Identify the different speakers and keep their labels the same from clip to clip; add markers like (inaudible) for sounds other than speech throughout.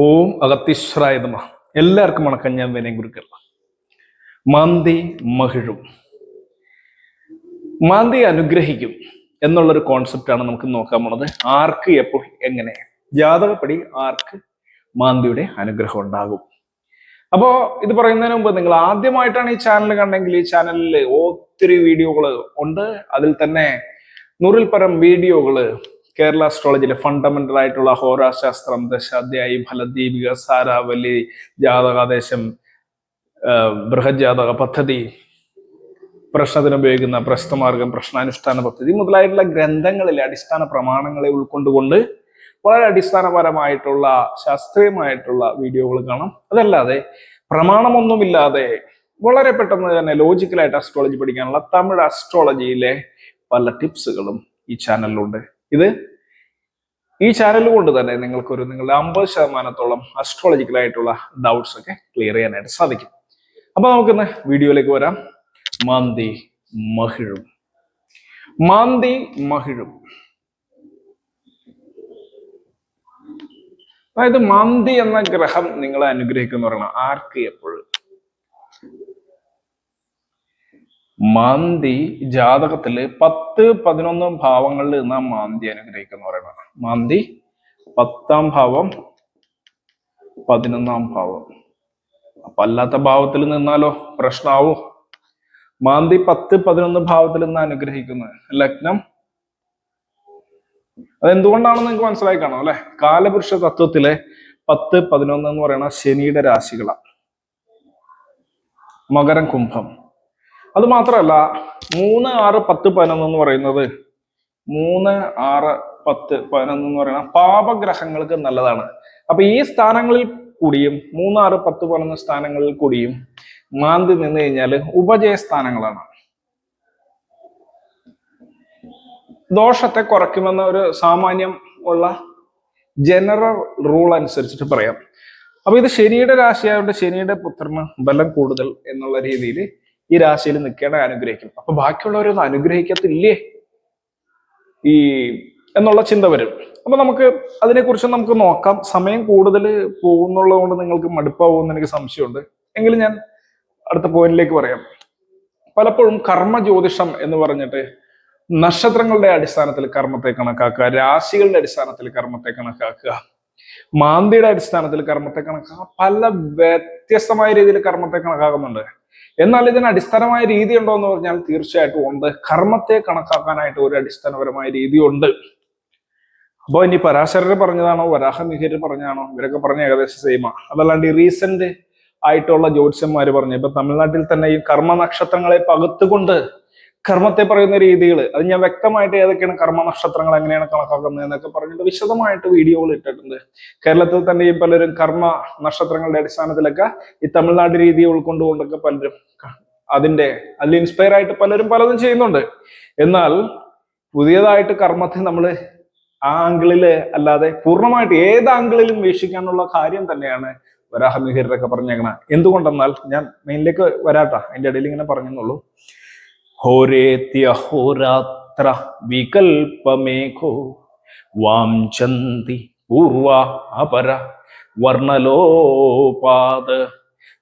Speaker 1: ഓം അഗത്തിശ്വരായ നമ. എല്ലാവർക്കും വണക്കം. ഞാൻ വിനയം ഗുരുക്കൾ മാന്തി മഹിഴും. മാന്തി അനുഗ്രഹിക്കും എന്നുള്ളൊരു കോൺസെപ്റ്റാണ് നമുക്ക് നോക്കാൻ പോണത്. ആർക്ക് എപ്പോൾ എങ്ങനെ. ജാതകപ്പടി ആർക്ക് മാന്തിയുടെ അനുഗ്രഹം ഉണ്ടാകും. അപ്പോ ഇത് പറയുന്നതിന് മുമ്പ് നിങ്ങൾ ആദ്യമായിട്ടാണ് ഈ ചാനൽ കണ്ടെങ്കിൽ ഈ ചാനലിൽ ഒത്തിരി വീഡിയോകൾ ഉണ്ട്. അതിൽ തന്നെ നൂറിൽ പരം വീഡിയോകൾ കേരള അസ്ട്രോളജിയിലെ ഫണ്ടമെന്റൽ ആയിട്ടുള്ള ഹോരാശാസ്ത്രം ദശാധ്യായി ഫലദീപിക സാരാവലി ജാതകാദേശം ബൃഹജാതക പദ്ധതി പ്രശ്നത്തിന് ഉപയോഗിക്കുന്ന പ്രശ്നമാർഗം പ്രശ്നാനുഷ്ഠാന പദ്ധതി മുതലായിട്ടുള്ള ഗ്രന്ഥങ്ങളിലെ അടിസ്ഥാന പ്രമാണങ്ങളെ ഉൾക്കൊണ്ടുകൊണ്ട് വളരെ അടിസ്ഥാനപരമായിട്ടുള്ള ശാസ്ത്രീയമായിട്ടുള്ള വീഡിയോകൾ കാണാം. അതല്ലാതെ പ്രമാണമൊന്നുമില്ലാതെ വളരെ പെട്ടെന്ന് തന്നെ ലോജിക്കലായിട്ട് അസ്ട്രോളജി പഠിക്കാനുള്ള തമിഴ് അസ്ട്രോളജിയിലെ പല ടിപ്സുകളും ഈ ചാനലിലുണ്ട് ഇത് ഈ ചാനൽ കൊണ്ട് തന്നെ നിങ്ങൾക്കൊരു നിങ്ങളുടെ അമ്പത് ശതമാനത്തോളം അസ്ട്രോളജിക്കലായിട്ടുള്ള ഡൗട്ട്സ് ഒക്കെ ക്ലിയർ ചെയ്യാനായിട്ട് സാധിക്കും. അപ്പൊ നമുക്കിന്ന് വീഡിയോയിലേക്ക് വരാം. മാന്തി മഹിഴും. മാന്തി മഹിഴും. അതായത് മാന്തി എന്ന ഗ്രഹം നിങ്ങളെ അനുഗ്രഹിക്കുന്ന പറയണം ആർക്ക് എപ്പോഴും. മാന്തി ജാതകത്തിൽ പത്ത് പതിനൊന്ന് ഭാവങ്ങളിൽ നിന്നാണ് മാന്തി അനുഗ്രഹിക്കുന്ന പറയുന്നത് മാന്തി പത്താം ഭാവം പതിനൊന്നാം ഭാവം. അപ്പൊ അല്ലാത്ത ഭാവത്തിൽ നിന്നാലോ? പ്രശ്നാവോ? മാന്തി പത്ത് പതിനൊന്ന് ഭാവത്തിൽ നിന്ന് അനുഗ്രഹിക്കുന്നത് ലഗ്നം. അതെന്തുകൊണ്ടാണെന്ന് നിങ്ങൾക്ക് മനസ്സിലായി കാണാം അല്ലെ? കാലപുരുഷ തത്വത്തിലെ പത്ത് പതിനൊന്ന് എന്ന് പറയുന്ന ശനിയുടെ രാശികളാണ് മകരം കുംഭം. അത് മാത്രമല്ല മൂന്ന് ആറ് പത്ത് പതിനൊന്ന് എന്ന് പറയുന്നത് മൂന്ന് ആറ് പത്ത് പതിനൊന്ന് എന്ന് പറയുന്ന പാപഗ്രഹങ്ങൾക്ക് നല്ലതാണ്. അപ്പൊ ഈ സ്ഥാനങ്ങളിൽ കൂടിയും മൂന്ന് ആറ് പത്ത് പതിനൊന്ന് സ്ഥാനങ്ങളിൽ കൂടിയും മാന്തി നിന്ന് കഴിഞ്ഞാൽ ഉപജയ സ്ഥാനങ്ങളാണ്. ദോഷത്തെ കുറയ്ക്കുമെന്ന ഒരു സാമാന്യം ഉള്ള ജനറൽ റൂൾ അനുസരിച്ചിട്ട് പറയാം. അപ്പൊ ഇത് ശനിയുടെ രാശിയായതുകൊണ്ട് ശനിയുടെ പുത്രന് ബലം കൂടുതൽ എന്നുള്ള രീതിയിൽ ഈ രാശിയിൽ നിൽക്കേണ്ട അനുഗ്രഹിക്കും. അപ്പൊ ബാക്കിയുള്ളവരൊന്നും അനുഗ്രഹിക്കത്തില്ലേ? ഈ എന്നുള്ള ചിന്ത വരും. അപ്പൊ നമുക്ക് അതിനെക്കുറിച്ച് നമുക്ക് നോക്കാം. സമയം കൂടുതൽ പോകുന്നുള്ളത് കൊണ്ട് നിങ്ങൾക്ക് മടുപ്പാവുമെന്ന് എനിക്ക് സംശയമുണ്ട്. എങ്കിലും ഞാൻ അടുത്ത പോയിന്റിലേക്ക് പറയാം. പലപ്പോഴും കർമ്മ ജ്യോതിഷം എന്ന് പറഞ്ഞിട്ട് നക്ഷത്രങ്ങളുടെ അടിസ്ഥാനത്തിൽ കർമ്മത്തെ കണക്കാക്കുക രാശികളുടെ അടിസ്ഥാനത്തിൽ കർമ്മത്തെ കണക്കാക്കുക മാന്തിയുടെ അടിസ്ഥാനത്തിൽ കർമ്മത്തെ കണക്കാക്കുക പല വ്യത്യസ്തമായ രീതിയിൽ കർമ്മത്തെ കണക്കാക്കുന്നുണ്ട്. എന്നാൽ ഇതിന് അടിസ്ഥാനമായ രീതി ഉണ്ടോ എന്ന് പറഞ്ഞാൽ തീർച്ചയായിട്ടും ഉണ്ട്. കർമ്മത്തെ കണക്കാക്കാനായിട്ട് ഒരു അടിസ്ഥാനപരമായ രീതി ഉണ്ട് അപ്പോൾ ഇനി പരാശരർ പറഞ്ഞതാണോ? വരാഹമിഹിർ പറഞ്ഞതാണോ? ഇവരൊക്കെ പറഞ്ഞ ഏകദേശം സെയിമാ അതല്ലാണ്ട് ഈ റീസെന്റ് ആയിട്ടുള്ള ജ്യോത്സ്യന്മാര് പറഞ്ഞു. ഇപ്പൊ തമിഴ്നാട്ടിൽ തന്നെ ഈ കർമ്മ നക്ഷത്രങ്ങളെ പകുത്തുകൊണ്ട് കർമ്മത്തെ പറയുന്ന രീതികൾ അത് ഞാൻ വ്യക്തമായിട്ട് ഏതൊക്കെയാണ് കർമ്മ നക്ഷത്രങ്ങൾ എങ്ങനെയാണ് കണക്കാക്കുന്നത് എന്നൊക്കെ പറഞ്ഞിട്ട് വിശദമായിട്ട് വീഡിയോകൾ ഇട്ടിട്ടുണ്ട്. കേരളത്തിൽ തന്നെ ഈ പലരും കർമ്മ നക്ഷത്രങ്ങളുടെ അടിസ്ഥാനത്തിലൊക്കെ ഈ തമിഴ്നാട് രീതി ഉൾക്കൊണ്ടുകൊണ്ടൊക്കെ പലരും അതിന്റെ അതിൽ ഇൻസ്പയർ ആയിട്ട് പലരും പലതും ചെയ്യുന്നുണ്ട്. എന്നാൽ പുതിയതായിട്ട് കർമ്മത്തെ നമ്മൾ ആ ആംഗിളിൽ അല്ലാതെ പൂർണമായിട്ട് ഏത് ആംഗിളിലും വീക്ഷിക്കാനുള്ള കാര്യം തന്നെയാണ് വരാഹമിഹിരൊക്കെ പറഞ്ഞേക്കണ എന്തുകൊണ്ടെന്നാൽ ഞാൻ മെയിനിലേക്ക് വരാട്ടാ. അതിന്റെ ഇടയിൽ ഇങ്ങനെ പറഞ്ഞെന്നുള്ളൂ. होरेत्यहोरात्र विकल्पमेघो वाञ्छन्ति पूर्वा अपर वर्णलोपाद।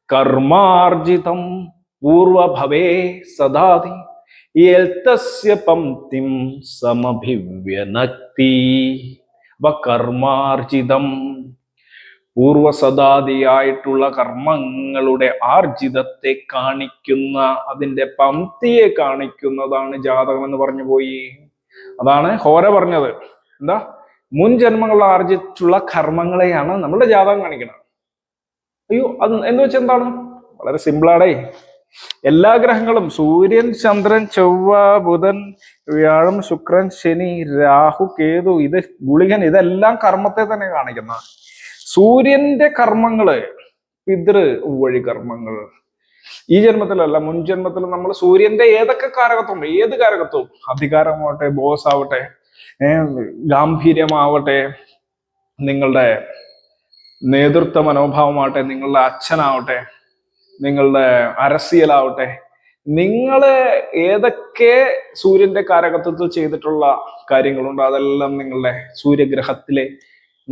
Speaker 1: कर्मार्जितं पूर्वभवे सदाति। एतस्य पंक्तिं समभिव्यनक्ति। व कर्मार्जितम् പൂർവസദാദിയായിട്ടുള്ള കർമ്മങ്ങളുടെ ആർജിതത്തെ കാണിക്കുന്ന അതിന്റെ പംക്തിയെ കാണിക്കുന്നതാണ് ജാതകം എന്ന് പറഞ്ഞു പോയി. അതാണ് ഹോര പറഞ്ഞത്. എന്താ? മുൻ ജന്മങ്ങൾ ആർജിച്ചുള്ള കർമ്മങ്ങളെയാണ് നമ്മുടെ ജാതകം കാണിക്കുന്നത് അയ്യോ അത് എന്ന് വെച്ചാൽ എന്താണ്? വളരെ സിമ്പിളാടേ എല്ലാ ഗ്രഹങ്ങളും സൂര്യൻ ചന്ദ്രൻ ചൊവ്വ ബുധൻ വ്യാഴം ശുക്രൻ ശനി രാഹു കേതു ഇത് ഗുളികൻ ഇതെല്ലാം കർമ്മത്തെ തന്നെ കാണിക്കുന്ന. സൂര്യന്റെ കർമ്മങ്ങൾ പിതൃ വഴി കർമ്മങ്ങൾ. ഈ ജന്മത്തിലല്ല മുൻ ജന്മത്തിൽ നമ്മൾ സൂര്യന്റെ ഏതൊക്കെ കാരകത്വം ഏത് കാരകത്വം? അധികാരമാവട്ടെ ബോസ് ആവട്ടെ ഗാംഭീര്യമാവട്ടെ നിങ്ങളുടെ നേതൃത്വ മനോഭാവമാവട്ടെ നിങ്ങളുടെ അച്ഛനാവട്ടെ നിങ്ങളുടെ അരസിയലാവട്ടെ നിങ്ങൾ ഏതൊക്കെ സൂര്യന്റെ കാരകത്വത്തിൽ ചെയ്തിട്ടുള്ള കാര്യങ്ങളുണ്ടോ അതെല്ലാം നിങ്ങളുടെ സൂര്യഗ്രഹത്തിലെ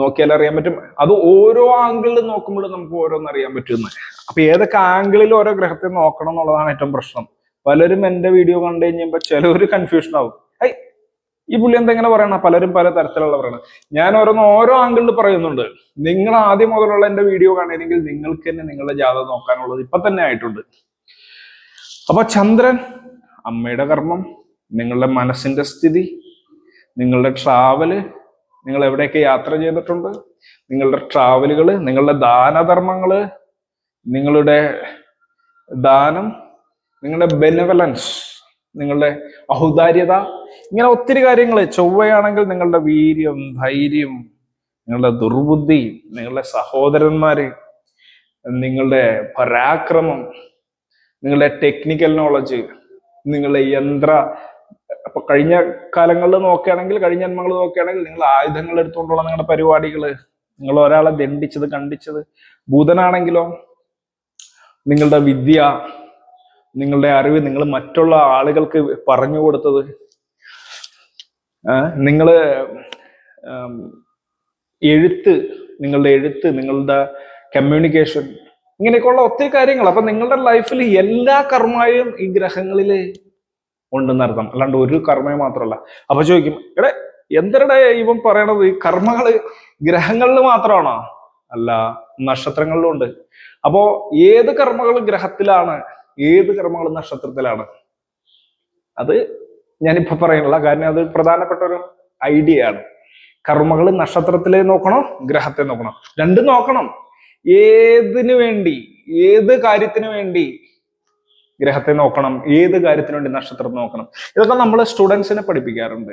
Speaker 1: നോക്കിയാൽ അറിയാൻ പറ്റും. അത് ഓരോ ആംഗിളിൽ നോക്കുമ്പോഴും നമുക്ക് ഓരോന്ന് അറിയാൻ പറ്റുന്ന അപ്പൊ ഏതൊക്കെ ആംഗിളിൽ ഓരോ ഗ്രഹത്തെ നോക്കണം എന്നുള്ളതാണ് ഏറ്റവും പ്രശ്നം. പലരും എന്റെ വീഡിയോ കണ്ടു കഴിഞ്ഞപ്പോൾ ചിലവര് കൺഫ്യൂഷൻ ആവും. ഐ ഈ പുള്ളി എന്തെങ്ങനെ പറയണ? പലരും പല തരത്തിലുള്ള പറയണം ഞാൻ ഓരോന്ന് ഓരോ ആംഗിളിൽ പറയുന്നുണ്ട്. നിങ്ങൾ ആദ്യം മുതലുള്ള എന്റെ വീഡിയോ കാണുകയാണെങ്കിൽ നിങ്ങൾക്ക് തന്നെ നിങ്ങളുടെ ജാതകം നോക്കാനുള്ളത് ഇപ്പൊ തന്നെ ആയിട്ടുണ്ട്. അപ്പൊ ചന്ദ്രൻ അമ്മയുടെ കർമ്മം നിങ്ങളുടെ മനസ്സിന്റെ സ്ഥിതി നിങ്ങളുടെ ട്രാവൽ നിങ്ങൾ എവിടെയൊക്കെ യാത്ര ചെയ്തിട്ടുണ്ട്? നിങ്ങളുടെ ട്രാവലുകൾ നിങ്ങളുടെ ദാനധർമ്മങ്ങൾ നിങ്ങളുടെ ദാനം നിങ്ങളുടെ ബെനവലൻസ് നിങ്ങളുടെ ഔദാര്യത ഇങ്ങനെ ഒത്തിരി കാര്യങ്ങൾ ചൊവ്വയാണെങ്കിൽ നിങ്ങളുടെ വീര്യം ധൈര്യം നിങ്ങളുടെ ദുർബുദ്ധി നിങ്ങളുടെ സഹോദരന്മാര് നിങ്ങളുടെ പരാക്രമം നിങ്ങളുടെ ടെക്നിക്കൽ നോളജ് നിങ്ങളുടെ യന്ത്ര അപ്പൊ കഴിഞ്ഞ കാലങ്ങളിൽ നോക്കുകയാണെങ്കിൽ കഴിഞ്ഞ ജന്മങ്ങൾ നോക്കുകയാണെങ്കിൽ നിങ്ങൾ ആയുധങ്ങൾ എടുത്തുകൊണ്ടുള്ള നിങ്ങളുടെ പരിപാടികൾ നിങ്ങൾ ഒരാളെ ദണ്ഡിച്ചത് കണ്ടിച്ചത് ബുധനാണെങ്കിലോ നിങ്ങളുടെ വിദ്യ നിങ്ങളുടെ അറിവ് നിങ്ങൾ മറ്റുള്ള ആളുകൾക്ക് പറഞ്ഞു കൊടുത്തത് നിങ്ങൾ എഴുത്ത് നിങ്ങളുടെ എഴുത്ത് നിങ്ങളുടെ കമ്മ്യൂണിക്കേഷൻ ഇങ്ങനെയൊക്കെയുള്ള ഒത്തിരി കാര്യങ്ങൾ. അപ്പൊ നിങ്ങളുടെ ലൈഫിൽ എല്ലാ കർമ്മയും ഈ ഗ്രഹങ്ങളിൽ ഉണ്ടെന്ന് അർത്ഥം. അല്ലാണ്ട് ഒരു കർമ്മയെ മാത്രമല്ല. അപ്പൊ ചോദിക്കും എടേ എന്തരടെ ഇവൻ പറയണത്? ഈ കർമ്മങ്ങൾ ഗ്രഹങ്ങളിൽ മാത്രമാണോ? അല്ല നക്ഷത്രങ്ങളിലും ഉണ്ട്. അപ്പോ ഏത് കർമ്മകൾ ഗ്രഹത്തിലാണ് ഏത് കർമ്മങ്ങൾ നക്ഷത്രത്തിലാണ്? അത് ഞാനിപ്പോ പറയാനുള്ള കാരണം അത് പ്രധാനപ്പെട്ട ഒരു ഐഡിയ ആണ്. കർമ്മകൾ നക്ഷത്രത്തിലെ നോക്കണോ ഗ്രഹത്തെ നോക്കണം? രണ്ടും നോക്കണം. ഏതിനു വേണ്ടി ഏത് കാര്യത്തിന് വേണ്ടി ഗ്രഹത്തെ നോക്കണം ഏത് കാര്യത്തിന് വേണ്ടി നക്ഷത്രം നോക്കണം. ഇതൊക്കെ നമ്മൾ സ്റ്റുഡൻസിനെ പഠിപ്പിക്കാറുണ്ട്.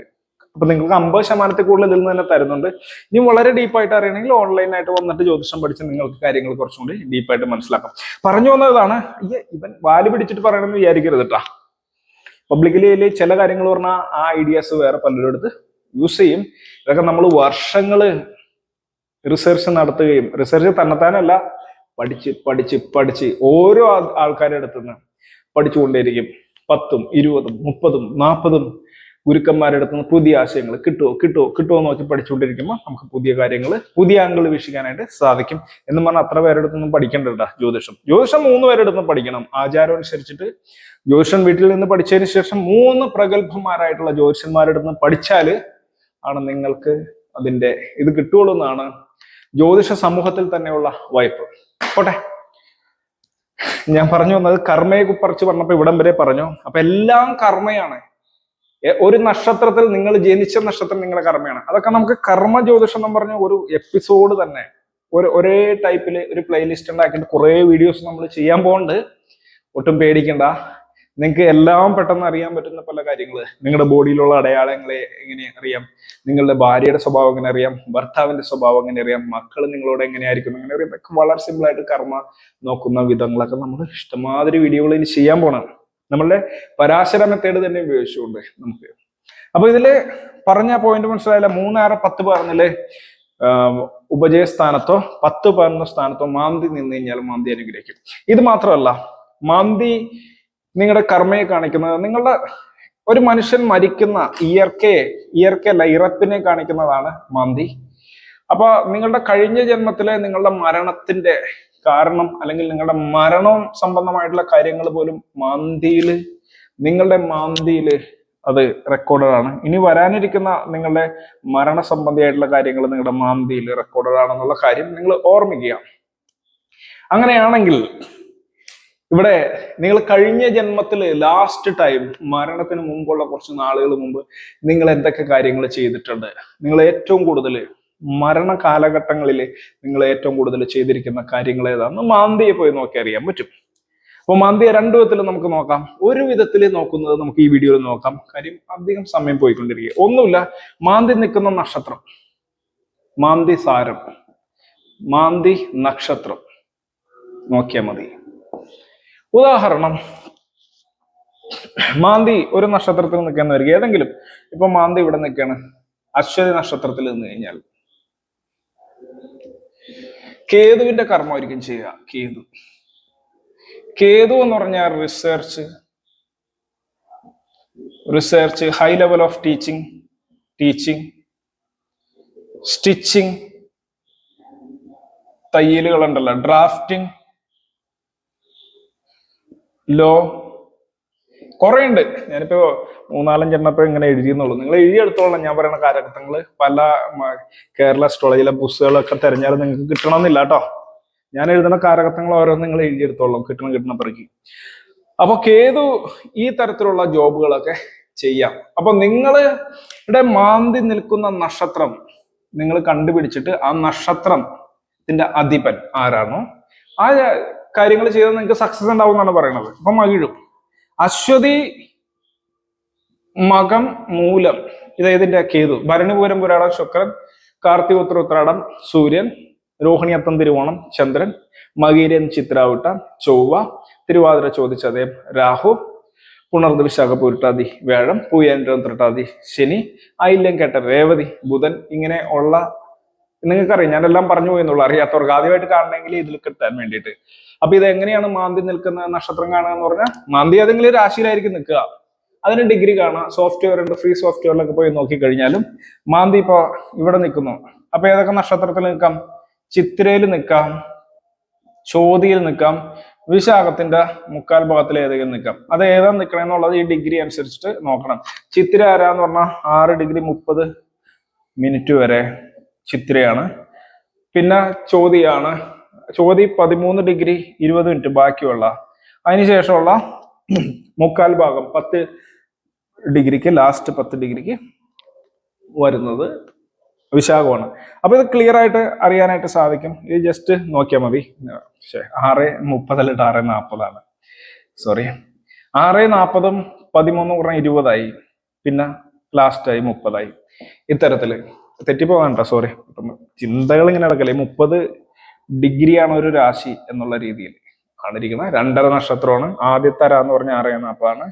Speaker 1: അപ്പൊ നിങ്ങൾക്ക് അമ്പത് ശതമാനത്തിൽ കൂടുതൽ ഇതിൽ നിന്ന് തന്നെ തരുന്നുണ്ട്. ഇനി വളരെ ഡീപ്പായിട്ട് അറിയണമെങ്കിൽ ഓൺലൈനായിട്ട് വന്നിട്ട് ജ്യോതിഷം പഠിച്ച് നിങ്ങൾക്ക് കാര്യങ്ങൾ കുറച്ചും കൂടി ഡീപ്പായിട്ട് മനസ്സിലാക്കാം. പറഞ്ഞു വന്നതാണ് ഈ ഇവൻ വാൽ പിടിച്ചിട്ട് പറയണമെന്ന് വിചാരിക്കരുത് കേട്ടാ പബ്ലിക്കലി ചില കാര്യങ്ങൾ പറഞ്ഞാൽ ആ ഐഡിയാസ് വേറെ പലരുടെ എടുത്ത് യൂസ് ചെയ്യും. ഇതൊക്കെ നമ്മൾ വർഷങ്ങൾ റിസർച്ച് നടത്തുകയും റിസർച്ച് തന്നെത്താനല്ല പഠിച്ച് പഠിച്ച് പഠിച്ച് ഓരോ ആൾക്കാരെ ആൾക്കാരുടെ അടുത്തുനിന്ന് പഠിച്ചുകൊണ്ടേയിരിക്കും. പത്തും ഇരുപതും മുപ്പതും നാൽപ്പതും ഗുരുക്കന്മാരുടെ അടുത്ത് പുതിയ ആശയങ്ങൾ കിട്ടുമോ കിട്ടുമോ കിട്ടുമോ നോക്കി പഠിച്ചുകൊണ്ടിരിക്കുമ്പോൾ നമുക്ക് പുതിയ കാര്യങ്ങൾ പുതിയ ആംഗിൾ വീക്ഷിക്കാനായിട്ട് സാധിക്കും എന്ന് പറഞ്ഞാൽ അത്ര പേരുടെ അടുത്തൊന്നും പഠിക്കേണ്ടതാ ജ്യോതിഷം. ജ്യോതിഷം മൂന്ന് പേരുടെ അടുത്ത് പഠിക്കണം. ആചാരം അനുസരിച്ചിട്ട് ജ്യോതിഷൻ വീട്ടിൽ നിന്ന് പഠിച്ചതിന് ശേഷം മൂന്ന് പ്രഗത്ഭന്മാരായിട്ടുള്ള ജ്യോതിഷന്മാരുടെ അടുത്ത് പഠിച്ചാൽ ആണ് നിങ്ങൾക്ക് അതിന്റെ ഇത് കിട്ടുള്ളൂ എന്നാണ് ജ്യോതിഷ സമൂഹത്തിൽ തന്നെയുള്ള വായ്പ. പോട്ടെ. ഞാൻ പറഞ്ഞു വന്നത് കർമ്മയെ കുറിച്ച് പറഞ്ഞപ്പോ ഇവിടം വരെ പറഞ്ഞു. അപ്പൊ എല്ലാം കർമ്മയാണ്. ഒരു നക്ഷത്രത്തിൽ നിങ്ങൾ ജനിച്ച നക്ഷത്രം നിങ്ങളുടെ കർമ്മയാണ്. അതൊക്കെ നമുക്ക് കർമ്മ ജ്യോതിഷം എന്ന് പറഞ്ഞ ഒരു എപ്പിസോഡ് തന്നെ. ഒരു ഒരേ ടൈപ്പിൽ ഒരു പ്ലേലിസ്റ്റ് ഉണ്ടാക്കിയിട്ട് കുറെ വീഡിയോസ് നമ്മൾ ചെയ്യാൻ പോകുന്നുണ്ട് ഒട്ടും പേടിക്കണ്ട. നിങ്ങൾക്ക് എല്ലാം പെട്ടെന്ന് അറിയാൻ പറ്റുന്ന പല കാര്യങ്ങൾ നിങ്ങളുടെ ബോഡിയിലുള്ള അടയാളങ്ങളെ എങ്ങനെ അറിയാം? നിങ്ങളുടെ ഭാര്യയുടെ സ്വഭാവം എങ്ങനെ അറിയാം? ഭർത്താവിന്റെ സ്വഭാവം എങ്ങനെ അറിയാം? മക്കൾ നിങ്ങളോട് എങ്ങനെയായിരിക്കും എങ്ങനെ അറിയാം? ഇതൊക്കെ വളരെ സിമ്പിൾ ആയിട്ട് കർമ്മ നോക്കുന്ന വിധങ്ങളൊക്കെ നമ്മൾ ഇഷ്ടമാതിരി വീഡിയോകൾ ഇനി ചെയ്യാൻ പോണം നമ്മളുടെ പരാശര മെത്തേഡ് തന്നെ ഉപയോഗിച്ചുകൊണ്ട് നമുക്ക്. അപ്പൊ ഇതിൽ പറഞ്ഞ പോയിന്റ് മനസ്സിലായില്ല. മൂന്നാറ് പത്ത് പറഞ്ഞില്ലേ? ഉപജയ സ്ഥാനത്തോ പത്ത് പതിനൊന്ന് സ്ഥാനത്തോ മാന്തി നിന്ന് കഴിഞ്ഞാൽ മാന്തി അനുഗ്രഹിക്കും. ഇത് മാത്രമല്ല മാന്തി നിങ്ങളുടെ കർമ്മയെ കാണിക്കുന്നത് നിങ്ങളുടെ ഒരു മനുഷ്യൻ മരിക്കുന്ന ഇയർക്കെ ഇയർക്കല്ല ഇറപ്പിനെ കാണിക്കുന്നതാണ് മന്തി. അപ്പൊ നിങ്ങളുടെ കഴിഞ്ഞ ജന്മത്തിലെ നിങ്ങളുടെ മരണത്തിന്റെ കാരണം അല്ലെങ്കിൽ നിങ്ങളുടെ മരണം സംബന്ധമായിട്ടുള്ള കാര്യങ്ങൾ പോലും മാന്തിയിൽ നിങ്ങളുടെ മാന്തിയിൽ അത് റെക്കോർഡഡ് ആണ്. ഇനി വരാനിരിക്കുന്ന നിങ്ങളുടെ മരണ സംബന്ധിയായിട്ടുള്ള കാര്യങ്ങൾ നിങ്ങളുടെ മാന്തിയിൽ റെക്കോർഡഡ് ആണെന്നുള്ള കാര്യം നിങ്ങൾ ഓർമ്മിക്കുക. അങ്ങനെയാണെങ്കിൽ ഇവിടെ നിങ്ങൾ കഴിഞ്ഞ ജന്മത്തിൽ ലാസ്റ്റ് ടൈം മരണത്തിന് മുമ്പുള്ള കുറച്ച് നാളുകൾ മുമ്പ് നിങ്ങൾ എന്തൊക്കെ കാര്യങ്ങൾ ചെയ്തിട്ടുണ്ട്? നിങ്ങൾ ഏറ്റവും കൂടുതൽ മരണ കാലഘട്ടങ്ങളിൽ നിങ്ങൾ ഏറ്റവും കൂടുതൽ ചെയ്തിരിക്കുന്ന കാര്യങ്ങൾ ഏതാണെന്ന് മാന്തിയെ പോയി നോക്കി അറിയാൻ പറ്റും. അപ്പൊ മാന്തിയെ രണ്ടു വിധത്തിൽ നമുക്ക് നോക്കാം. ഒരു വിധത്തിൽ നോക്കുന്നത് നമുക്ക് ഈ വീഡിയോയിൽ നോക്കാം. കാര്യം അധികം സമയം പോയിക്കൊണ്ടിരിക്കുക. ഒന്നുമില്ല മാന്തി നിൽക്കുന്ന നക്ഷത്രം. മാന്തി സാരം. മാന്തി നക്ഷത്രം. നോക്കിയാൽ മതി. ഉദാഹരണം. മാന്തി ഒരു നക്ഷത്രത്തിൽ നിൽക്കുന്ന വരിക. ഏതെങ്കിലും. ഇപ്പൊ മാന്തി ഇവിടെ നിൽക്കുകയാണ് അശ്വതി നക്ഷത്രത്തിൽ നിന്ന് കഴിഞ്ഞാൽ. കേതുവിന്റെ കർമ്മമായിരിക്കും ചെയ്യുക. കേതു. കേതു എന്ന് പറഞ്ഞാൽ research research high level of teaching teaching stitching തയ്യലുകളുണ്ടല്ലോ. Drafting law. കുറെ ഉണ്ട് ഞാനിപ്പോ മൂന്നാലഞ്ചെണ്ണപ്പോ ഇങ്ങനെ എഴുതിയെന്നുള്ളൂ. നിങ്ങൾ എഴുതിയെടുത്തോളാം ഞാൻ പറയുന്ന കാലഘട്ടങ്ങൾ പല കേരള സ്റ്റോളേജിലെ പുസ്തകങ്ങളൊക്കെ തെരഞ്ഞാലും നിങ്ങൾക്ക് കിട്ടണമെന്നില്ല കേട്ടോ. ഞാൻ എഴുതുന്ന കാലഘട്ടങ്ങൾ ഓരോന്ന് നിങ്ങൾ എഴുതിയെടുത്തോളാം കിട്ടണം കിട്ടണം പിറക്കി. അപ്പൊ കേതു ഈ തരത്തിലുള്ള ജോബുകളൊക്കെ ചെയ്യാം. അപ്പൊ നിങ്ങളുടെ മാന്തി നിൽക്കുന്ന നക്ഷത്രം നിങ്ങൾ കണ്ടുപിടിച്ചിട്ട് ആ നക്ഷത്രത്തിന്റെ അധിപൻ ആരാണോ? ആ കാര്യങ്ങൾ ചെയ്താൽ നിങ്ങൾക്ക് സക്സസ് ഉണ്ടാവും എന്നാണ് പറയുന്നത് അപ്പൊ മകിഴും. അശ്വതി മകം മൂലം ഇതായത് എന്റെ കേതു. ഭരണിപൂരം പുരാടം ശുക്രൻ കാർത്തിക ഉത്തര ഉത്രാടം സൂര്യൻ രോഹിണി അത്തം തിരുവോണം ചന്ദ്രൻ മകീരൻ ചിത്രാവിട്ട ചൊവ്വ തിരുവാതിര ചോദിച്ചതേം രാഹു പുണർന്ന് വിശാഖ പൂരിട്ടാതി വ്യാഴം പൂയേന്ദ്രം തൃട്ടാതി ശനി ആയില്യം കേട്ട രേവതി ബുധൻ ഇങ്ങനെ ഉള്ള നിങ്ങൾക്കറിയാം ഞാനെല്ലാം പറഞ്ഞു പോയെന്നുള്ളൂ. അറിയാത്തവർക്ക് ആദ്യമായിട്ട് കാണണമെങ്കിൽ ഇതിൽ കിട്ടാൻ വേണ്ടിയിട്ട്. അപ്പൊ ഇത് എങ്ങനെയാണ് മാന്തി നിൽക്കുന്ന നക്ഷത്രം കാണുക എന്ന് പറഞ്ഞാൽ മാന്തി ഏതെങ്കിലും രാശിയിലായിരിക്കും നിൽക്കുക. അതിന് ഡിഗ്രി കാണാം സോഫ്റ്റ്വെയർ ഉണ്ട് ഫ്രീ സോഫ്റ്റ്വെയറിലൊക്കെ പോയി നോക്കി കഴിഞ്ഞാലും മാന്തി ഇപ്പൊ ഇവിടെ നിൽക്കുന്നു. അപ്പൊ ഏതൊക്കെ നക്ഷത്രത്തിൽ നിൽക്കാം? ചിത്രയിൽ നിൽക്കാം ചോതിയിൽ നിൽക്കാം വിശാഖത്തിന്റെ മുക്കാൽ ഭാഗത്തിൽ ഏതെങ്കിലും നിൽക്കാം. അത് ഏതാ നിൽക്കണമെന്നുള്ളത് ഈ ഡിഗ്രി അനുസരിച്ചിട്ട് നോക്കണം. ചിത്തിര ആരാന്ന് പറഞ്ഞാൽ ആറ് ഡിഗ്രി മുപ്പത് മിനിറ്റ് വരെ ചിത്രയാണ്. പിന്നെ ചോതിയാണ്. ചോതി പതിമൂന്ന് ഡിഗ്രി ഇരുപത് മിനിറ്റ് ബാക്കിയുള്ള. അതിനുശേഷമുള്ള മുക്കാൽ ഭാഗം പത്ത് ഡിഗ്രിക്ക് ലാസ്റ്റ് പത്ത് ഡിഗ്രിക്ക് വരുന്നത് വിശാഖമാണ്. അപ്പൊ ഇത് ക്ലിയർ ആയിട്ട് അറിയാനായിട്ട് സാധിക്കും. ഇത് ജസ്റ്റ് നോക്കിയാൽ മതി. പക്ഷേ ആറ് മുപ്പതല്ലിട്ട് ആറ് നാൽപ്പതാണ് സോറി ആറ് നാൽപ്പതും പതിമൂന്നും കുറഞ്ഞ ഇരുപതായി. പിന്നെ ലാസ്റ്റായി മുപ്പതായി. ഇത്തരത്തിൽ. തെറ്റിപ്പോകാൻ സോറി ചിന്തകൾ ഇങ്ങനെ നടക്കല്ലേ? മുപ്പത് ഡിഗ്രിയാണ് ഒരു രാശി എന്നുള്ള രീതിയിൽ. ആണിരിക്കുന്നത് രണ്ടര നക്ഷത്രമാണ്. ആദ്യത്തെ എന്ന് പറഞ്ഞ ആറ് നാൽപ്പതാണ്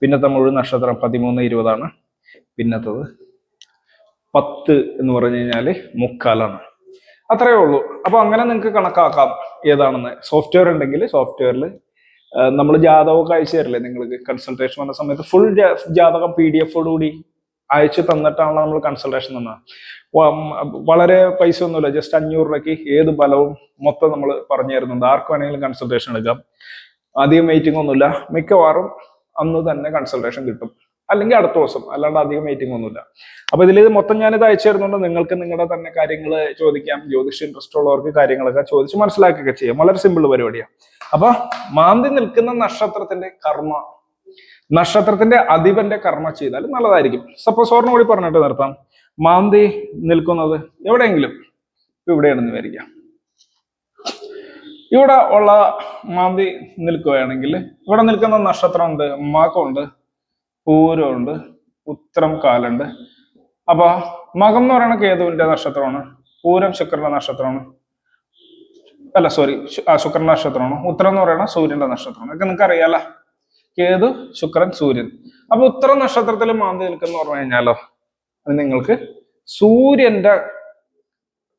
Speaker 1: പിന്നത്തെ മുഴുവൻ നക്ഷത്രം പതിമൂന്ന് ഇരുപതാണ്. പിന്നത്തത് പത്ത് എന്ന് പറഞ്ഞു കഴിഞ്ഞാൽ മുക്കാലാണ്. അത്രയേ ഉള്ളൂ. അപ്പൊ അങ്ങനെ നിങ്ങൾക്ക് കണക്കാക്കാം ഏതാണെന്ന്. സോഫ്റ്റ്വെയർ ഉണ്ടെങ്കിൽ സോഫ്റ്റ്വെയറിൽ നമ്മൾ ജാതകമൊക്കെ അയച്ചു തരില്ലേ നിങ്ങൾക്ക്? കൺസൾട്ടേഷൻ വന്ന സമയത്ത് ഫുൾ ജാതകം പി ഡി എഫോടുകൂടി അയച്ചു തന്നിട്ടാണല്ലോ നമ്മൾ കൺസൾട്ടേഷൻ തന്നത്. വളരെ പൈസ ഒന്നുമില്ല ജസ്റ്റ് അഞ്ഞൂറ് രൂപയ്ക്ക് ഏത് ബലവും മൊത്തം നമ്മൾ പറഞ്ഞു തരുന്നുണ്ട്. ആർക്ക് വേണമെങ്കിലും കൺസൾട്ടേഷൻ എടുക്കാം. അധികം വെയിറ്റിംഗ് ഒന്നുമില്ല. മിക്കവാറും അന്ന് തന്നെ കൺസൾട്ടേഷൻ കിട്ടും. അല്ലെങ്കിൽ അടുത്ത ദിവസം അല്ലാണ്ട് അധികം വെയിറ്റിംഗ് ഒന്നുമില്ല. അപ്പൊ ഇതിൽ മൊത്തം ഞാനിത് അയച്ചു തരുന്നുണ്ട്. നിങ്ങൾക്ക് നിങ്ങളുടെ തന്നെ കാര്യങ്ങൾ ചോദിക്കാം. ജ്യോതിഷ ഇൻട്രസ്റ്റ് ഉള്ളവർക്ക് കാര്യങ്ങളൊക്കെ ചോദിച്ച് മനസ്സിലാക്കുകയൊക്കെ ചെയ്യാം. വളരെ സിമ്പിൾ പരിപാടിയാണ് അപ്പൊ മാന്തി നിൽക്കുന്ന നക്ഷത്രത്തിന്റെ കർമ്മ നക്ഷത്രത്തിന്റെ അധിപന്റെ കർമ്മ ചെയ്താൽ നല്ലതായിരിക്കും. സപ്പോസ് ഓർമ്മ കൂടി പറഞ്ഞിട്ട് നിർത്താം. മാന്തി നിൽക്കുന്നത് എവിടെയെങ്കിലും ഇവിടെയാണെന്ന് വിചാരിക്കാം. ഇവിടെ ഉള്ള മാന്തി നിൽക്കുകയാണെങ്കിൽ ഇവിടെ നിൽക്കുന്ന നക്ഷത്രം ഉണ്ട് മകമുണ്ട് പൂരമുണ്ട് ഉത്തരം കാലുണ്ട്. അപ്പൊ മകം എന്ന് പറയുന്ന കേതുവിന്റെ നക്ഷത്രമാണ് പൂരം ശുക്രന്റെ നക്ഷത്രമാണ്. അല്ല സോറി ശുക്രന്റെ നക്ഷത്രമാണ് ഉത്തരം എന്ന് പറയുന്ന സൂര്യന്റെ നക്ഷത്രമാണ്. ഒക്കെ നിങ്ങൾക്ക് അറിയാലോ കേതു ശുക്രൻ സൂര്യൻ. അപ്പൊ ഉത്തര നക്ഷത്രത്തിൽ മാന്തി നിൽക്കുന്ന പറഞ്ഞു കഴിഞ്ഞാലോ അത് നിങ്ങൾക്ക് സൂര്യന്റെ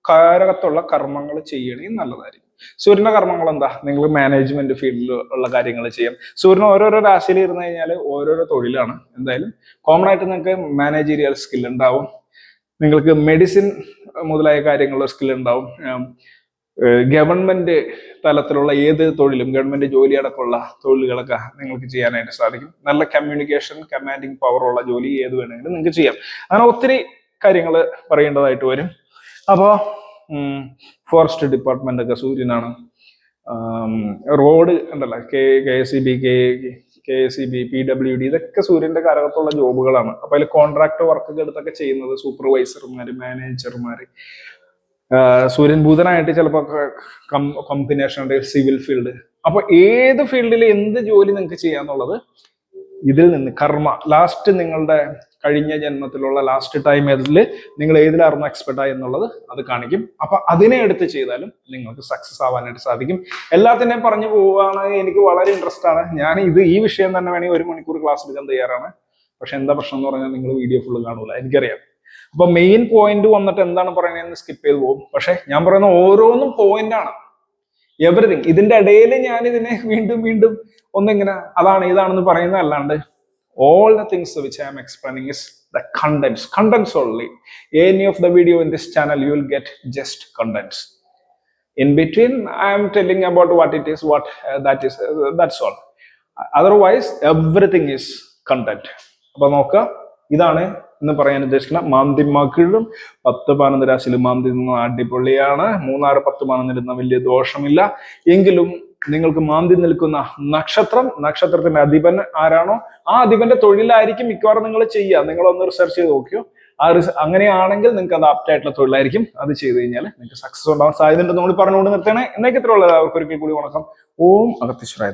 Speaker 1: കാരകത്തുള്ള കർമ്മങ്ങൾ ചെയ്യണമെങ്കിൽ നല്ലതായിരിക്കും. സൂര്യന്റെ കർമ്മങ്ങൾ എന്താ? നിങ്ങൾ മാനേജ്മെന്റ് ഫീൽഡിൽ ഉള്ള കാര്യങ്ങൾ ചെയ്യാം സൂര്യൻ ഓരോരോ രാശിയിൽ ഇരുന്ന് കഴിഞ്ഞാൽ ഓരോരോ തൊഴിലാണ്. എന്തായാലും കോമൺ ആയിട്ട് നിങ്ങൾക്ക് മാനേജീരിയൽ സ്കിൽ ഉണ്ടാവും. നിങ്ങൾക്ക് മെഡിസിൻ മുതലായ കാര്യങ്ങളുടെ സ്കിൽ ഉണ്ടാവും. ഗവൺമെന്റ് തലത്തിലുള്ള ഏത് തൊഴിലും ഗവൺമെന്റ് ജോലി അടക്കമുള്ള തൊഴിലുകളൊക്കെ നിങ്ങൾക്ക് ചെയ്യാനായിട്ട് സാധിക്കും. നല്ല കമ്മ്യൂണിക്കേഷൻ കമാൻഡിങ് ഉള്ള ജോലി ഏത് വേണമെങ്കിലും നിങ്ങൾക്ക് ചെയ്യാം. അങ്ങനെ ഒത്തിരി കാര്യങ്ങൾ പറയേണ്ടതായിട്ട് വരും. അപ്പോൾ ഫോറസ്റ്റ് ഡിപ്പാർട്ട്മെന്റ് ഒക്കെ സൂര്യനാണ്. റോഡ് ഉണ്ടല്ലോ K K S C B K K S C B P W D ഇതൊക്കെ സൂര്യന്റെ കാലഘട്ടമുള്ള ജോബുകളാണ് അപ്പൊ അതിൽ കോൺട്രാക്ട് വർക്കൊക്കെ എടുത്തൊക്കെ ചെയ്യുന്നത് സൂപ്പർവൈസർമാര് മാനേജർമാര് സൂര്യൻ ബുധനായിട്ട് ചിലപ്പോൾ കോമ്പിനേഷൻ ഉണ്ട് സിവിൽ ഫീൽഡ് അപ്പൊ ഏത് ഫീൽഡിൽ എന്ത് ജോലി നിങ്ങൾക്ക് ചെയ്യാന്നുള്ളത് ഇതിൽ നിന്ന് കർമ്മ ലാസ്റ്റ് നിങ്ങളുടെ കഴിഞ്ഞ ജന്മത്തിലുള്ള ലാസ്റ്റ് ടൈം ഏതിൽ നിങ്ങൾ ഏതിലായിരുന്നു എക്സ്പെർട്ട് ആയി എന്നുള്ളത് അത് കാണിക്കും. അപ്പൊ അതിനെ എടുത്ത് ചെയ്താലും നിങ്ങൾക്ക് സക്സസ് ആവാനായിട്ട് സാധിക്കും. എല്ലാത്തിനെയും പറഞ്ഞു പോവുകയാണെങ്കിൽ എനിക്ക് വളരെ ഇൻട്രസ്റ്റ് ആണ്. ഞാൻ ഇത് ഈ വിഷയം തന്നെ വേണമെങ്കിൽ ഒരു മണിക്കൂർ ക്ലാസ് എടുക്കാൻ തയ്യാറാണ്. പക്ഷെ എന്താ പ്രശ്നം എന്ന് പറഞ്ഞാൽ നിങ്ങൾ വീഡിയോ ഫുള്ള് കാണൂല. എനിക്കറിയാം. അപ്പൊ മെയിൻ പോയിന്റ് വന്നിട്ട് എന്താണ് പറയുന്നതെന്ന് സ്കിപ്പ് ചെയ്ത് പോകും. പക്ഷെ ഞാൻ പറയുന്ന ഓരോന്നും പോയിന്റ് ആണ്. എവറിഥിങ് ഇതിന്റെ ഇടയിൽ ഞാൻ ഇതിനെ (laughs) വീണ്ടും വീണ്ടും ഒന്നിങ്ങനെ അതാണ് ഇതാണെന്ന് പറയുന്ന അല്ലാണ്ട് all the things which I'm explaining is the contents, contents only any of the video in this channel you will get just contents. In between I'm telling about what it is what that is that's all otherwise everything is content അപ്പൊ നോക്കുക. ഇതാണ് എന്ന് പറയാൻ ഉദ്ദേശിക്കുന്ന മാന്തി മകിഴും പത്ത് പതിനൊന്ന് രാശിയിൽ മാന്തി നിന്ന അടിപൊളിയാണ്. മൂന്നാറ് പത്ത് പതിനൊന്ന് നിന്ന വലിയ ദോഷമില്ല. എങ്കിലും നിങ്ങൾക്ക് മാന്തി നിൽക്കുന്ന നക്ഷത്രം നക്ഷത്രത്തിന്റെ അധിപൻ ആരാണോ ആ അധിപന്റെ തൊഴിലായിരിക്കും മിക്കവാറും നിങ്ങൾ ചെയ്യുക. നിങ്ങൾ ഒന്ന് റിസർച്ച് ചെയ്ത് നോക്കിയോ. ആ റിസ് അങ്ങനെയാണെങ്കിൽ നിങ്ങൾക്ക് അത് ആപ്റ്റ് ആയിട്ടുള്ള തൊഴിലായിരിക്കും. അത് ചെയ്ത് കഴിഞ്ഞാൽ നിങ്ങൾക്ക് സക്സസ് ഉണ്ടാവാൻ സാധ്യതയുണ്ടെന്ന് നമ്മൾ പറഞ്ഞുകൊണ്ട് നിർത്തണേ എന്നേക്കത്തിലുള്ള എല്ലാവർക്കും ഒരിക്കൽ കൂടി വണക്കം. ഓം അഗത്തീശ്വരായ